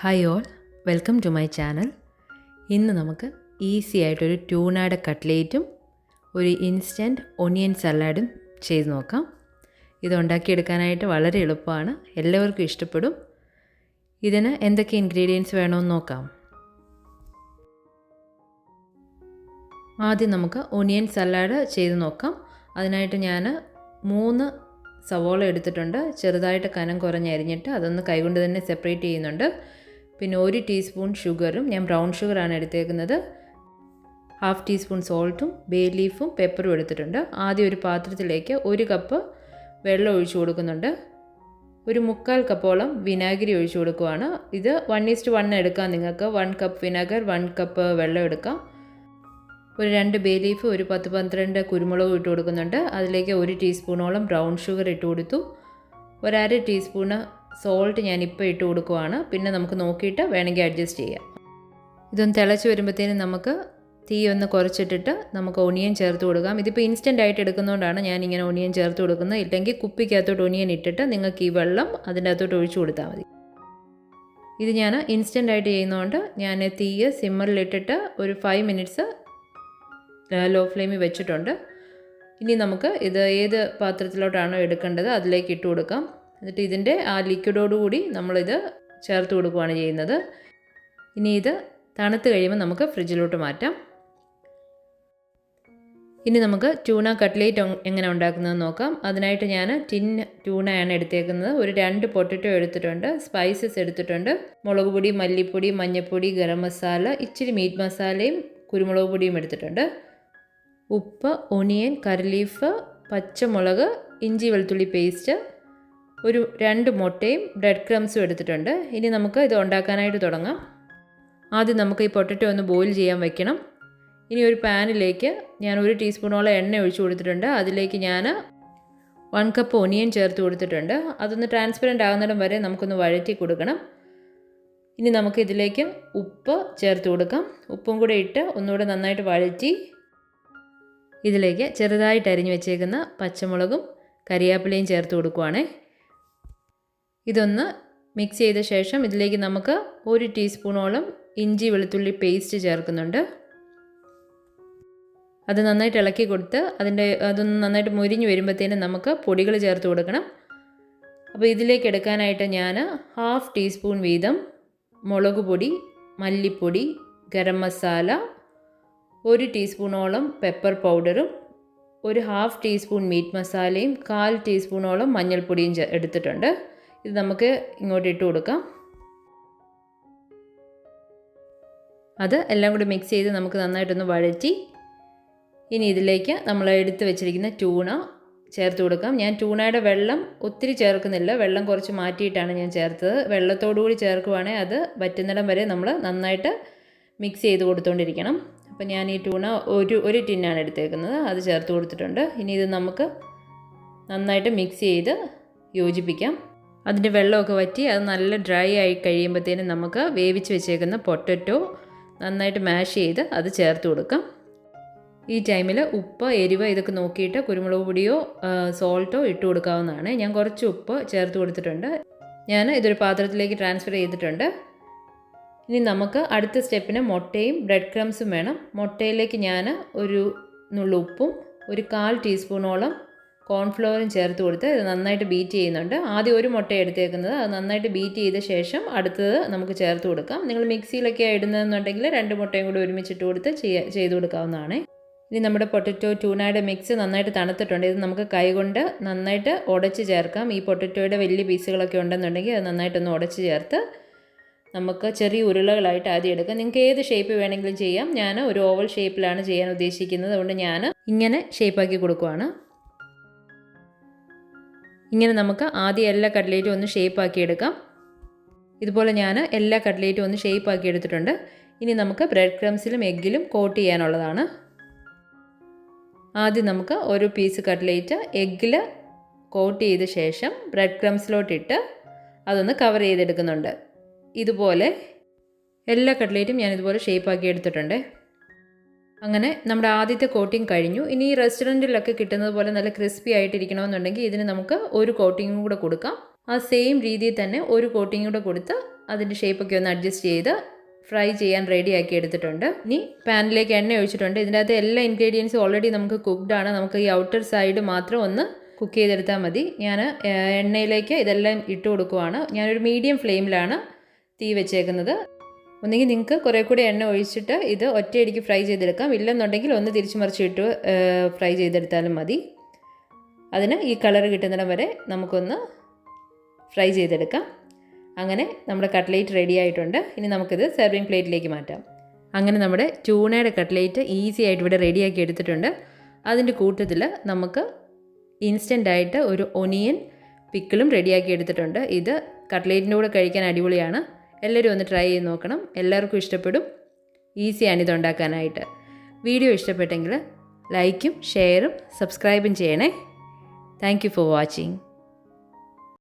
Hi all welcome to my channel ഇന്ന് നമുക്ക് easy ആയിട്ടൊരു ട്യൂണയുടെ കട്ട്ലേറ്റും ഒരു ഇൻസ്റ്റന്റ് ഒനിയൻ സലാഡും ചെയ്ത് നോക്കാം. ഇത് ഉണ്ടാക്കിയെടുക്കാനായിട്ട് വളരെ എളുപ്പമാണ് എല്ലാവർക്കും ഇഷ്ടപ്പെടും. ഇതിന് എന്തൊക്കെ ഇൻഗ്രീഡിയൻസ് വേണമെന്ന് നോക്കാം. ആദ്യം നമുക്ക് ഒനിയൻ സലാഡ് ചെയ്ത് നോക്കാം. അതിനായിട്ട് ഞാൻ മൂന്ന് സവോള എടുത്തിട്ടുണ്ട്. ചെറുതായിട്ട് കനം കുറഞ്ഞ് അരിഞ്ഞിട്ട് അതൊന്ന് കൈകൊണ്ട് തന്നെ സെപ്പറേറ്റ് ചെയ്യുന്നുണ്ട്. പിന്നെ ഒരു ടീസ്പൂൺ ഷുഗറും ഞാൻ ബ്രൗൺ ഷുഗറാണ് എടുത്തേക്കുന്നത്. ഹാഫ് ടീസ്പൂൺ സോൾട്ടും ബേ ലീഫും പെപ്പറും എടുത്തിട്ടുണ്ട്. ആദ്യം ഒരു പാത്രത്തിലേക്ക് ഒരു കപ്പ് വെള്ളം ഒഴിച്ചു കൊടുക്കുന്നുണ്ട്. ഒരു മുക്കാൽ കപ്പോളം വിനാഗിരി ഒഴിച്ചു കൊടുക്കുവാണ്. ഇത് വൺ ഈസ്റ്റ് വൺ എടുക്കാം നിങ്ങൾക്ക്. One cup vinegar one cup വെള്ളം എടുക്കാം. ഒരു രണ്ട് ബേ ലീഫ് ഒരു പത്ത് പന്ത്രണ്ട് കുരുമുളകും ഇട്ട് കൊടുക്കുന്നുണ്ട്. അതിലേക്ക് ഒരു ടീസ്പൂണോളം ബ്രൗൺ ഷുഗർ ഇട്ട് കൊടുത്തു. ഒരര ടീസ്പൂണ് സോൾട്ട് ഞാൻ ഇപ്പോൾ ഇട്ട് കൊടുക്കുവാണ്. പിന്നെ നമുക്ക് നോക്കിയിട്ട് വേണമെങ്കിൽ അഡ്ജസ്റ്റ് ചെയ്യാം. ഇതൊന്ന് തിളച്ച് വരുമ്പോഴത്തേനും നമുക്ക് തീ ഒന്ന് കുറച്ചിട്ടിട്ട് നമുക്ക് ഒണിയൻ ചേർത്ത് കൊടുക്കാം. ഇതിപ്പോൾ ഇൻസ്റ്റന്റ് ആയിട്ട് എടുക്കുന്നതുകൊണ്ടാണ് ഞാൻ ഇങ്ങനെ ഒണിയൻ ചേർത്ത് കൊടുക്കുന്നത്. ഇല്ലെങ്കിൽ കുപ്പിക്കകത്തോട്ട് ഒണിയൻ ഇട്ടിട്ട് നിങ്ങൾക്ക് ഈ വെള്ളം അതിന്റെ അകത്തോട്ട് ഒഴിച്ചു കൊടുത്താൽ മതി. ഇത് ഞാൻ ഇൻസ്റ്റന്റ് ആയിട്ട് ചെയ്യുന്നതുകൊണ്ട് ഞാൻ തീയ് സിമ്മറിലിട്ടിട്ട് ഒരു ഫൈവ് മിനിറ്റ്സ് ലോ ഫ്ലെയിമിൽ വെച്ചിട്ടുണ്ട്. ഇനി നമുക്ക് ഇത് ഏത് പാത്രത്തിലോട്ടാണോ എടുക്കേണ്ടത് അതിലേക്ക് ഇട്ട് കൊടുക്കാം. എന്നിട്ട് ഇതിന്റെ ആ ലിക്വിഡോടുകൂടി നമ്മളിത് ചേർത്ത് കൊടുക്കുകയാണ് ചെയ്യുന്നത്. ഇനി ഇത് തണുത്ത് കഴിയുമ്പോൾ നമുക്ക് ഫ്രിഡ്ജിലോട്ട് മാറ്റാം. ഇനി നമുക്ക് ട്യൂണ കട്ട്ലേറ്റ് എങ്ങനെ ഉണ്ടാക്കുന്നതെന്ന് നോക്കാം. അതിനായിട്ട് ഞാൻ ടിൻ ട്യൂണയാണ് എടുത്തേക്കുന്നത്. ഒരു രണ്ട് പൊട്ടറ്റോ എടുത്തിട്ടുണ്ട്. സ്പൈസസ് എടുത്തിട്ടുണ്ട്. മുളക് പൊടി മല്ലിപ്പൊടി മഞ്ഞൾപ്പൊടി ഗരം മസാല ഇച്ചിരി മീറ്റ് മസാലയും കുരുമുളക് പൊടിയും എടുത്തിട്ടുണ്ട്. ഉപ്പ് ഒണിയൻ കറിലീഫ് പച്ചമുളക് ഇഞ്ചി വെളുത്തുള്ളി പേസ്റ്റ് ഒരു രണ്ട് മുട്ടയും ബ്രെഡ് ക്രംസും എടുത്തിട്ടുണ്ട്. ഇനി നമുക്ക് ഇത് ഉണ്ടാക്കാനായിട്ട് തുടങ്ങാം. ആദ്യം നമുക്ക് ഈ പൊട്ടറ്റോ ഒന്ന് ബോയിൽ ചെയ്യാൻ വെക്കണം. ഇനി ഒരു പാനിലേക്ക് ഞാൻ ഒരു ടീസ്പൂണോളം എണ്ണ ഒഴിച്ചു കൊടുത്തിട്ടുണ്ട്. അതിലേക്ക് ഞാൻ വൺ കപ്പ് ഒനിയൻ ചേർത്ത് കൊടുത്തിട്ടുണ്ട്. അതൊന്ന് ട്രാൻസ്പെറന്റ് ആകുന്നിടം വരെ നമുക്കൊന്ന് വഴറ്റി കൊടുക്കണം. ഇനി നമുക്ക് ഇതിലേക്ക് ഉപ്പ് ചേർത്ത് കൊടുക്കാം. ഉപ്പും കൂടെ ഇട്ട് ഒന്നുകൂടെ നന്നായിട്ട് വഴറ്റി ഇതിലേക്ക് ചെറുതായിട്ട് അരിഞ്ഞു വെച്ചേക്കുന്ന പച്ചമുളകും കരിയാപ്പിലയും ചേർത്ത് കൊടുക്കുവാണേ. ഇതൊന്ന് മിക്സ് ചെയ്ത ശേഷം ഇതിലേക്ക് നമുക്ക് ഒരു ടീസ്പൂണോളം ഇഞ്ചി വെളുത്തുള്ളി പേസ്റ്റ് ചേർക്കുന്നുണ്ട്. അത് നന്നായിട്ട് ഇളക്കി കൊടുത്ത് അതിന്റെ അതൊന്ന് നന്നായിട്ട് മുരിഞ്ഞ് വരുമ്പോഴത്തേനും നമുക്ക് പൊടികൾ ചേർത്ത് കൊടുക്കണം. അപ്പോൾ ഇതിലേക്ക് എടുക്കാനായിട്ട് ഞാൻ ഹാഫ് ടീസ്പൂൺ വീതം മുളക് പൊടി മല്ലിപ്പൊടി ഗരം മസാല ഒരു ടീസ്പൂണോളം പെപ്പർ പൗഡറും ഒരു ഹാഫ് ടീസ്പൂൺ മീറ്റ് മസാലയും കാൽ ടീസ്പൂണോളം മഞ്ഞൾപ്പൊടിയും എടുത്തിട്ടുണ്ട്. ഇത് നമുക്ക് ഇങ്ങോട്ട് ഇട്ട് കൊടുക്കാം. അത് എല്ലാം കൂടി മിക്സ് ചെയ്ത് നമുക്ക് നന്നായിട്ടൊന്ന് വഴറ്റി ഇനി ഇതിലേക്ക് നമ്മൾ എടുത്ത് വെച്ചിരിക്കുന്ന ട്യൂണ ചേർത്ത് കൊടുക്കാം. ഞാൻ ട്യൂണയുടെ വെള്ളം ഒത്തിരി ചേർക്കുന്നില്ല. വെള്ളം കുറച്ച് മാറ്റിയിട്ടാണ് ഞാൻ ചേർത്തത്. വെള്ളത്തോടു കൂടി ചേർക്കുവാണെങ്കിൽ അത് വറ്റുന്നിടം വരെ നമ്മൾ നന്നായിട്ട് മിക്സ് ചെയ്ത് കൊടുത്തുകൊണ്ടിരിക്കണം അപ്പോൾ ഞാൻ ഈ ട്യൂണ ഒരു ഒരു ടിന്നാണ് എടുത്തേക്കുന്നത്. അത് ചേർത്ത് കൊടുത്തിട്ടുണ്ട്. ഇനി ഇത് നമുക്ക് നന്നായിട്ട് മിക്സ് ചെയ്ത് യോജിപ്പിക്കാം. അതിന്റെ വെള്ളമൊക്കെ വറ്റി അത് നല്ല ഡ്രൈ ആയി കഴിയുമ്പോഴത്തേനും നമുക്ക് വേവിച്ച് വെച്ചേക്കുന്ന പൊട്ടറ്റോ നന്നായിട്ട് മാഷ് ചെയ്ത് അത് ചേർത്ത് കൊടുക്കാം. ഈ ടൈമിൽ ഉപ്പ് എരിവ് ഇതൊക്കെ നോക്കിയിട്ട് കുരുമുളക് പൊടിയോ സോൾട്ടോ ഇട്ട് കൊടുക്കാവുന്നതാണ്. ഞാൻ കുറച്ച് ഉപ്പ് ചേർത്ത് കൊടുത്തിട്ടുണ്ട്. ഞാൻ ഇതൊരു പാത്രത്തിലേക്ക് ട്രാൻസ്ഫർ ചെയ്തിട്ടുണ്ട്. ഇനി നമുക്ക് അടുത്ത സ്റ്റെപ്പിന് മുട്ടയും ബ്രെഡ് ക്രംസും വേണം. മുട്ടയിലേക്ക് ഞാൻ ഒരു നുള്ളുപ്പും ഒരു കാൽ ടീസ്പൂണോളം കോൺഫ്ലവറും ചേർത്ത് കൊടുത്ത് ഇത് നന്നായിട്ട് ബീറ്റ് ചെയ്യുന്നുണ്ട്. ആദ്യം ഒരു മുട്ട എടുത്തേക്കുന്നത് അത് നന്നായിട്ട് ബീറ്റ് ചെയ്ത ശേഷം അടുത്തത് നമുക്ക് ചേർത്ത് കൊടുക്കാം. നിങ്ങൾ മിക്സിയിലൊക്കെ ഇടുന്നതെന്നുണ്ടെങ്കിൽ രണ്ട് മുട്ടയും കൂടി ഒരുമിച്ചിട്ട് കൊടുത്ത് ചെയ്ത് കൊടുക്കാവുന്നതാണ്. ഇനി നമ്മുടെ പൊട്ടറ്റോ ട്യൂണയുടെ മിക്സ് നന്നായിട്ട് തണുത്തിട്ടുണ്ട്. ഇത് നമുക്ക് കൈകൊണ്ട് നന്നായിട്ട് ഉടച്ച് ചേർക്കാം. ഈ പൊട്ടറ്റോയുടെ വലിയ പീസുകളൊക്കെ ഉണ്ടെന്നുണ്ടെങ്കിൽ അത് നന്നായിട്ടൊന്ന് ഉടച്ച് ചേർത്ത് നമുക്ക് ചെറിയ ഉരുളകളായിട്ട് ആദ്യം എടുക്കാം. നിങ്ങൾക്ക് ഏത് ഷേപ്പ് വേണമെങ്കിലും ചെയ്യാം. ഞാൻ ഒരു ഓവൽ ഷേപ്പിലാണ് ചെയ്യാൻ ഉദ്ദേശിക്കുന്നത്. അതുകൊണ്ട് ഞാൻ ഇങ്ങനെ ഷേപ്പാക്കി കൊടുക്കുവാണ്. ഇങ്ങനെ നമുക്ക് ആദ്യം എല്ലാ കട്ട്ലേറ്റും ഒന്ന് ഷേപ്പാക്കി എടുക്കാം. ഇതുപോലെ ഞാൻ എല്ലാ കട്ട്ലേറ്റും ഒന്ന് ഷേപ്പാക്കി എടുത്തിട്ടുണ്ട്. ഇനി നമുക്ക് ബ്രെഡ് ക്രംസിലും എഗ്ഗിലും കോട്ട് ചെയ്യാനുള്ളതാണ്. ആദ്യം നമുക്ക് ഒരു പീസ് കട്ലേറ്റ് എഗ്ഗിൽ കോട്ട് ചെയ്ത ശേഷം ബ്രെഡ് ക്രംസിലോട്ടിട്ട് അതൊന്ന് കവർ ചെയ്തെടുക്കുന്നുണ്ട്. ഇതുപോലെ എല്ലാ കട്ലേറ്റും ഞാൻ ഇതുപോലെ ഷേപ്പാക്കി എടുത്തിട്ടുണ്ട്. അങ്ങനെ നമ്മുടെ ആദ്യത്തെ കോട്ടിംഗ് കഴിഞ്ഞു. ഇനി ഈ റെസ്റ്റോറന്റിലൊക്കെ കിട്ടുന്നത് പോലെ നല്ല ക്രിസ്പി ആയിട്ടിരിക്കണമെന്നുണ്ടെങ്കിൽ ഇതിന് നമുക്ക് ഒരു കോട്ടിങ്ങും കൂടെ കൊടുക്കാം. ആ സെയിം രീതിയിൽ തന്നെ ഒരു കോട്ടിങ് കൂടെ കൊടുത്ത് അതിന്റെ ഷേപ്പൊക്കെ ഒന്ന് അഡ്ജസ്റ്റ് ചെയ്ത് ഫ്രൈ ചെയ്യാൻ റെഡി ആക്കി എടുത്തിട്ടുണ്ട്. ഇനി പാനിലേക്ക് എണ്ണ ഒഴിച്ചിട്ടുണ്ട്. ഇതിന്റെ അകത്ത് എല്ലാ ഇൻഗ്രീഡിയൻസും ഓൾറെഡി നമുക്ക് കുക്ക്ഡ് ആണ്. നമുക്ക് ഈ ഔട്ടർ സൈഡ് മാത്രം ഒന്ന് കുക്ക് ചെയ്തെടുത്താൽ മതി. ഞാൻ എണ്ണയിലേക്ക് ഇതെല്ലാം ഇട്ട് കൊടുക്കുവാണ്. ഞാനൊരു മീഡിയം ഫ്ലെയിമിലാണ് തീ വെച്ചേക്കുന്നത്. ഒന്നുകിൽ നിങ്ങൾക്ക് കുറേ കൂടി എണ്ണ ഒഴിച്ചിട്ട് ഇത് ഒറ്റയടിക്ക് ഫ്രൈ ചെയ്തെടുക്കാം. ഇല്ലെന്നുണ്ടെങ്കിൽ ഒന്ന് തിരിച്ചു മറിച്ചിട്ട് ഫ്രൈ ചെയ്തെടുത്താലും മതി. അതിന് ഈ കളർ കിട്ടുന്നിടം വരെ നമുക്കൊന്ന് ഫ്രൈ ചെയ്തെടുക്കാം. അങ്ങനെ നമ്മുടെ കട്ട്ലേറ്റ് റെഡി ആയിട്ടുണ്ട്. ഇനി നമുക്കിത് സെർവിങ് പ്ലേറ്റിലേക്ക് മാറ്റാം. അങ്ങനെ നമ്മുടെ ട്യൂണയുടെ കട്ട്ലേറ്റ് ഈസി ആയിട്ട് ഇവിടെ റെഡിയാക്കി എടുത്തിട്ടുണ്ട്. അതിന്റെ കൂട്ടത്തിൽ നമുക്ക് ഇൻസ്റ്റന്റ് ആയിട്ട് ഒരു ഒനിയൻ പിക്കിളും റെഡിയാക്കി എടുത്തിട്ടുണ്ട്. ഇത് കട്ട്ലേറ്റിന്റെ കൂടെ കഴിക്കാൻ അടിപൊളിയാണ്. എല്ലാവരും ഒന്ന് ട്രൈ ചെയ്ത് നോക്കണം. എല്ലാവർക്കും ഇഷ്ടപ്പെടും. ഈസിയാണ് ഇത് ഉണ്ടാക്കാനായിട്ട്. വീഡിയോ ഇഷ്ടപ്പെട്ടെങ്കിൽ ലൈക്കും ഷെയറും സബ്സ്ക്രൈബും ചെയ്യണേ. Thank for watching